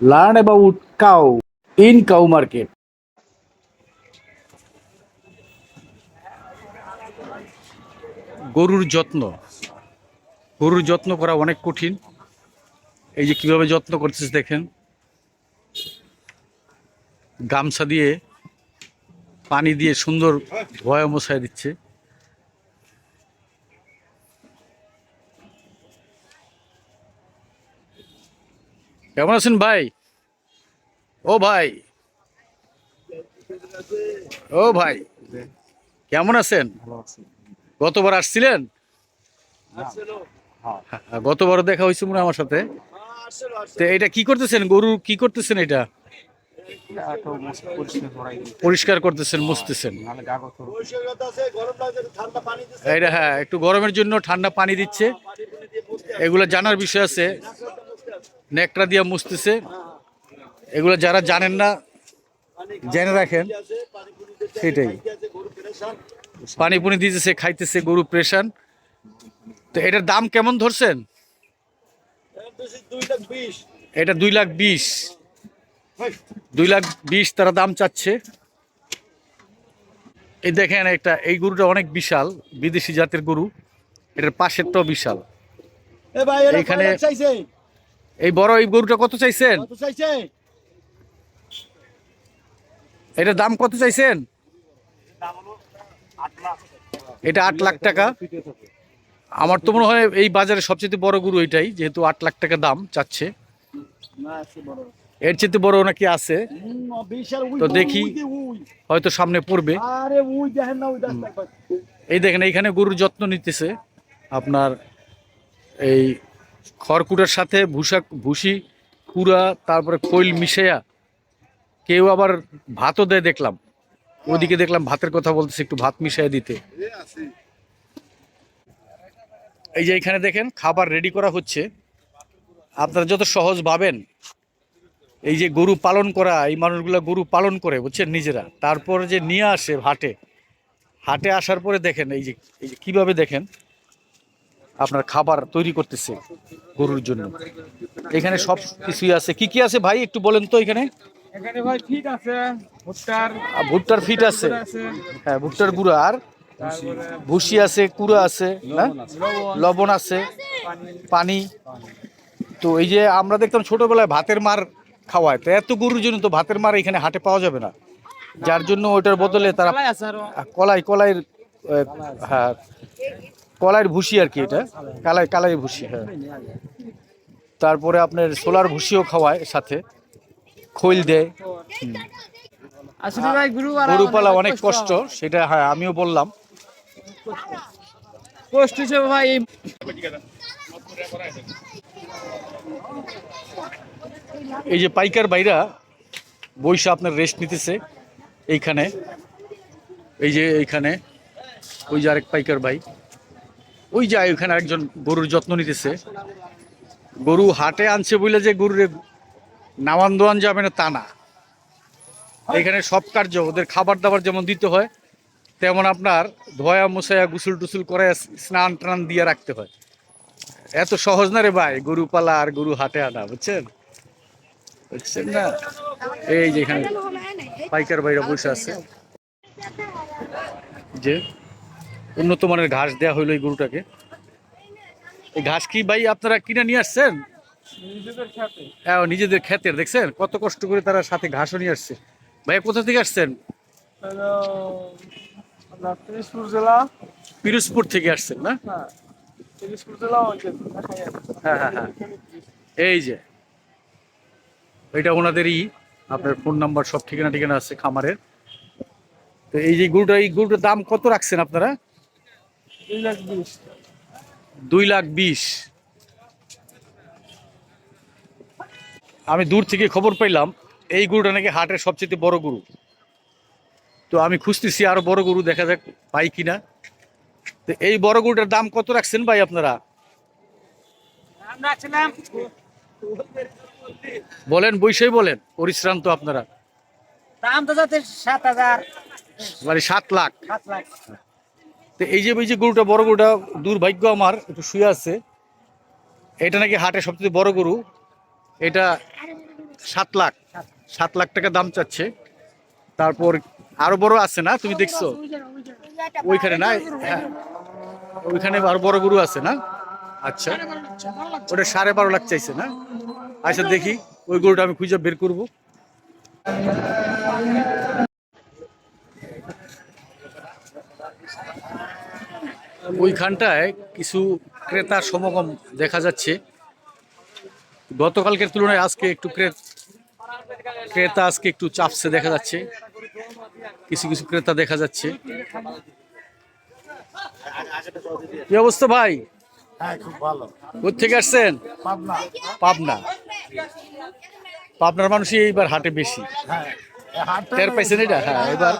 Learn about cow in cow market. গরুর যত্ন। গরুর যত্ন করা অনেক কঠিন। এই যে কীভাবে যত্ন করতেছে দেখেন। গামছা দিয়ে পানি দিয়ে সুন্দর ধোয়া মশাই দিচ্ছে। কেমন আছেন ভাই? ও ভাই। ও ভাই কেমন আছেন? গতবার আসছিলেন? হ্যাঁ, গতবারও দেখা হয়েছে মনে আমার সাথে। তো এটা কি করতেছেন? গরু কি করতেছেন এটা? পরিষ্কার করতেছেন মুছতেছেন। এটা হ্যাঁ একটু গরমের জন্য ঠান্ডা পানি দিচ্ছে। এগুলো জানার বিষয় আছে। নেকড়া দিয়ে মুছতেছে। এগুলো যারা জানেন না জেনে রাখেন সেটাই। পানি পুনি দিতেছে খাইতেছে গরু প্রেশান। তো এটার দাম কেমন ধরছেন? এটা দুই লাখ বিশ। দুই লাখ বিশ তারা দাম চাচ্ছে। এই দেখেন একটা এই গরুটা অনেক বিশাল বিদেশি জাতের গরু। এটার পাশেরটাও বিশাল। এইখানে এই বড় এই গরুটা কত চাইছেন? এটা দাম কত চাইছেন? এটা আট লাখ টাকা। আমার তো মনে হয় এই বাজারে সবচেয়ে বড় গরু এটাই যেহেতু আট লাখ টাকা দাম চাচ্ছে। এর চেয়ে বড় নাকি আছে? তো দেখি। হয়তো সামনে পড়বে। এই দেখেন এইখানে গরুর যত্ন নিতেছে। আপনার এই খড়কুটার সাথে ভুসা ভুসি কুড়া, তারপরে খৈল মিশাইয়া কেউ আবার ভাতও দেয় দেখলাম। ওদিকে দেখলাম ভাতের কথা বলতেছে, একটু ভাত মিশাইয়া দিতে। এই যে এখানে দেখেন, খাবার রেডি করা হচ্ছে। আপনারা যত সহজ ভাবেন, এই যে গরু পালন করা, এই মানুষগুলো গরু পালন করে, বুঝছেন নিজেরা। তারপর যে নিয়ে আসে হাটে হাটে আসার পরে দেখেন, এই যে এই যে কীভাবে দেখেন আপনার খাবার তৈরি করতেছে গরুর জন্য। এখানে সব কিছুই আছে। কি কি আছে ভাই একটু বলেন তো এখানে? এখানে ভাই ঠিক আছে ভুট্টার ভুট্টার ফিট আছে। হ্যাঁ ভুট্টার গুঁড়া। আর ভুসি আছে কুড়া আছে লবণ আছে পানি। তো এই যে আমরা দেখতাম ছোটবেলায় ভাতের মার খাওয়ায়। তো এত গরুর জন্য তো ভাতের মার এখানে হাটে পাওয়া যাবে না। যার জন্য ওইটার বদলে তারা কলাই কলাইয়ের হ্যাঁ। কলাইয়ের ভুসি আর কি এটা। কালাই কালাই ভুসি হ্যাঁ। তারপরে আপনার সোলার ভুসিও খাওয়ায় সাথে। খৈল দেয়। গরু পালা অনেক কষ্ট। সেটা হ্যাঁ আমিও বললাম। কষ্ট হিসেবে ভাই এই এই যে পাইকার বাইরা বৈশা আপনার রেস্ট নিতেছে এইখানে। এই যে এইখানে ওই যে আরেক পাইকার ভাই। ওই যে ওইখানে একজন গরুর যত্ন নিতেছে। গরু হাটে আনছে বলে যে গরুরে নামান দোয়ান যাবে না তা না। এখানে সব কার্য, ওদের খাবার দাবার যেমন দিতে হয়, তেমন আপনার ধোয়া মশায়া গুসুল টুসুল করে স্নান টান দিয়ে রাখতে হয়। এত সহজ না রে ভাই, গরু পালা আর গরু হাটে আনা, বুঝছেন? বুঝছেন না? এই যে এখানে পাইকার বাইরা বসে আছে। যে উন্নত মানের ঘাস দেওয়া হইল এই গরুটাকে। এই ঘাস কি ভাই আপনারা কিনে নিয়ে আসছেন? হ্যাঁ নিজেদের ক্ষেতের দেখছেন? কত কষ্ট করে তারা সাথে ঘাসও নিয়ে আসছে। ভাইয়া কোথা থেকে আসছেন? জেলা। পিরোজপুর থেকে আসছেন না? হ্যাঁ। হ্যাঁ হ্যাঁ হ্যাঁ। এই যে এটা ওনাদেরই আপনার ফোন নাম্বার সব ঠিকানা ঠিকানা আছে খামারের। তো এই যে গরুটা এই গরুটার দাম কত রাখছেন আপনারা? দুই লাখ বিশ। দুই লাখ বিশ। আমি দূর থেকে খবর পাইলাম এই গরুটা নাকি হাটের সবচেয়ে বড় গরু। তো আমি খুঁজতেছি আরও বড় গরু দেখা যাক পাই কিনা। তো এই বড় গরুটার দাম কত রাখছেন ভাই আপনারা? বলেন বৈশই বলেন পরিশ্রান্ত আপনারা। দাম তো যাচ্ছে সাত হাজার। মানে সাত লাখ। সাত লাখ। তো এই যে এই যে গরুটা, বড় গরুটা, দুর্ভাগ্য আমার, একটু শুয়ে আছে। এটা নাকি হাটে সবচেয়ে বড় গরু। এটা সাত লাখ সাত লাখ টাকা দাম চাচ্ছে। তারপর আরও বড় আছে না, তুমি দেখছ? ওইখানে না? হ্যাঁ। ওইখানে আরও বড় গরু আছে না? আচ্ছা। ওটা সাড়ে বারো লাখ চাইছে না? আচ্ছা দেখি। ওই গরুটা আমি খুঁজে বের করব। ওইখানটায় কিছু ক্রেতার সমাগম দেখা যাচ্ছে। গতকালকের তুলনায় আজকে একটু ক্রে- ক্রেতা আজকে একটু চাপসে দেখা যাচ্ছে। কিছু কিছু ক্রেতা দেখা যাচ্ছে। কি অবস্থা ভাই? হ্যাঁ কোথেকে আসছেন? পাবনা। পাবনা। পাবনার মানুষই এইবার হাটে বেশি। হ্যাঁ টের পাইছেন এটা? হ্যাঁ এবার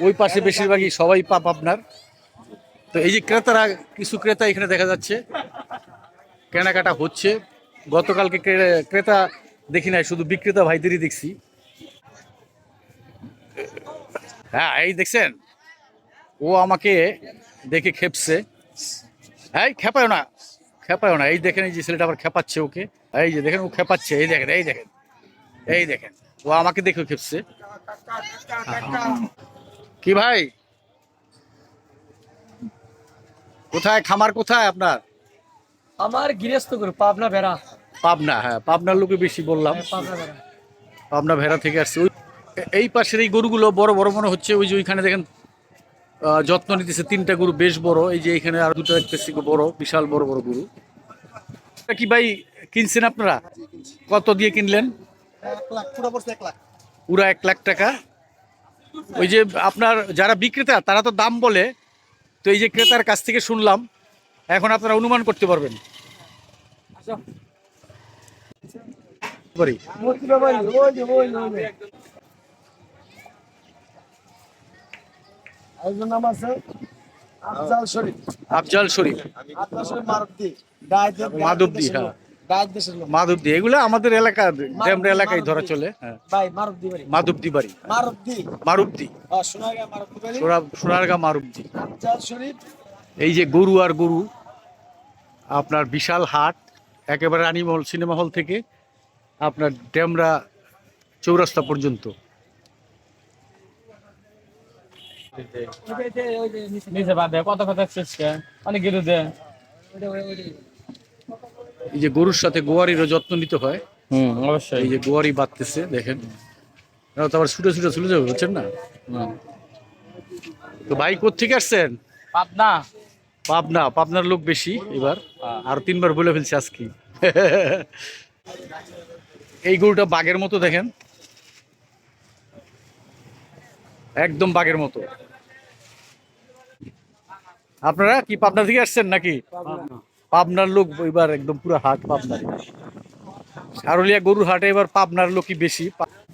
ওই পাশে বেশিরভাগই সবাই পাপ আপনার তো এই যে ক্রেতারা, কিছু ক্রেতা এখানে দেখা যাচ্ছে। কেনাকাটা হচ্ছে। গতকালকে ক্রেতা দেখি নাই, শুধু বিক্রেতা ভাইদেরই দেখছি। হ্যাঁ এই দেখছেন? ও আমাকে দেখে খেপছে। এই খেপায় না খেপায় না। এই দেখেন, এই যে ছেলেটা আবার খেপাচ্ছে ওকে। এই যে দেখেন, ও খেপাচ্ছে। এই দেখেন এই দেখেন। এই দেখেন, ও আমাকে দেখে খেপছে। কি ভাই? কোথায়? খামার কোথায় আপনার? আমার গৃহস্থ গরু পাবনা ভেড়া। পাবনা হ্যাঁ পাবনার লোকে বেশি বললাম। পাবনা ভেড়া। পাবনা ভেড়া থেকে আসছে। ওই এই পাশের এই গরুগুলো বড় বড় মনে হচ্ছে ওই যে ওইখানে দেখেন যত্ন নিতেছে তিনটা গরু বেশ বড়। এই যে এখানে আর দুটো দেখতেছি বড় বিশাল বড় বড় গরু। এটা কি ভাই কিনছেন আপনারা? কত দিয়ে কিনলেন? পুরা এক লাখ টাকা। ওই যে আপনার যারা বিক্রেতা তারা তো দাম বলে তো এই যে ক্রেতার কাছ থেকে শুনলাম এখন আপনারা অনুমান করতে পারবেন। আফজাল শরীফ। আফজাল শরীফ। মাধবদী, হ্যাঁ। মাধবদী এগুলো আমাদের এলাকা ড্যামরা এলাকায় ধরা চলে হ্যাঁ। ভাই বাড়ি। মাধবদী মারুবদি সোনারগা মারুবদি এই যে গরু আর গরু আপনার বিশাল হাট একেবারে রানীমহল সিনেমা হল থেকে আপনার ড্যামরা চৌরাস্তা পর্যন্ত। কত কথা অনেক গেলু দে এই যে গরুর সাথে গোয়ারিরও যত্ন নিতে হয়। হুম অবশ্যই। এই যে গোয়ারি বাঁধতেছে দেখেন। এরা তো আবার ছুটে ছুটে চলে যাবে বুঝছেন না? তো ভাই কোথেকে আসছেন? পাবনা। পাবনা পাবনার লোক বেশি এবার। আর তিনবার বলে ফেলছে আজকে। এই গরুটা বাঘের মতো দেখেন। একদম বাঘের মতো। আপনারা কি পাবনা থেকে আসছেন নাকি? পাবনার লোক এবার একদম পুরো হাট পাবনার। সারুলিয়া গরুর হাটে এবার পাবনার লোকই বেশি।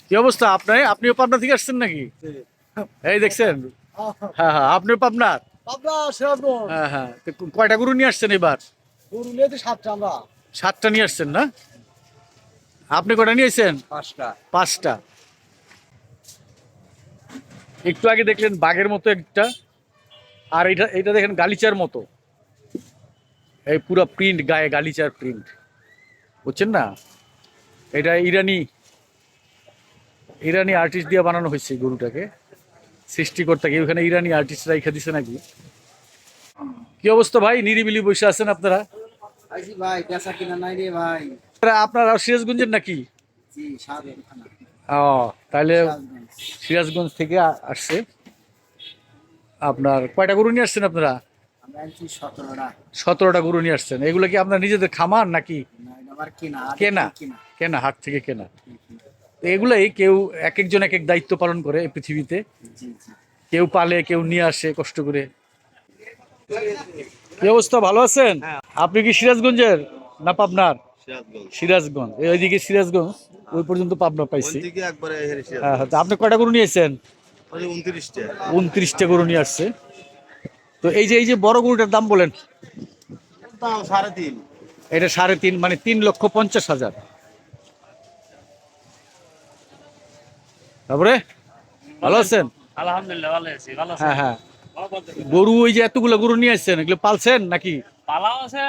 কি অবস্থা আপনার? আপনিও পাবনা থেকে আসছেন নাকি? এই দেখছেন? হ্যাঁ হ্যাঁ আপনিও পাবনার? হ্যাঁ হ্যাঁ কয়টা গরু নিয়ে আসছেন এবার? সাতটা নিয়ে আসছেন না? আপনি কয়টা নিয়েছেন পাঁচটা। পাঁচটা। একটু আগে দেখলেন বাঘের মতো একটা আর এটা এটা দেখেন গালিচার মতো। এই পুরো প্রিন্ট গায়ে গালিচার প্রিন্ট বুঝছেন না? এটা ইরানি ইরানি আর্টিস্ট দিয়ে বানানো হয়েছে গরুটাকে। সৃষ্টিকর্তাকে ওখানে ইরানি আর্টিস্ট রাইখা দিছে নাকি? কি অবস্থা ভাই? নিরিবিলি বসে আছেন আপনারা? আপনারা সিরাজগঞ্জের নাকি? ও তাহলে সিরাজগঞ্জ থেকে আসছে। আপনার কয়টা গরু নিয়ে আসছেন আপনারা? সতেরোটা গরু নিয়ে আসছেন। এগুলো কি আপনার নিজেদের খামার নাকি? কিনা। কেনা হাট থেকে কেনা। এগুলাই কেউ এক একজন এক এক দায়িত্ব পালন করে এই পৃথিবীতে। কেউ পালে কেউ নিয়ে আসে কষ্ট করে। কি অবস্থা ভালো আছেন? আপনি কি সিরাজগঞ্জের না পাবনার? সিরাজগঞ্জ। ওইদিকে সিরাজগঞ্জ ওই পর্যন্ত পাবনা পাইছি। হ্যাঁ হ্যাঁ, আপনি কয়টা গরু নিয়েছেন উনত্রিশটা গরু নিয়ে আসছে। তো এই যে এই যে বড় গরুটার দাম বলেন। দাম সাড়ে তিন। এটা সাড়ে তিন মানে তিন লক্ষ পঞ্চাশ হাজার। তারপরে? ভালো আছেন? আলহামদুলিল্লাহ ভালো আছি ভালো আছি হ্যাঁ হ্যাঁ। গরু ওই যে এতগুলো গরু নিয়ে আসছেন এগুলো পালছেন নাকি? পালাও আছে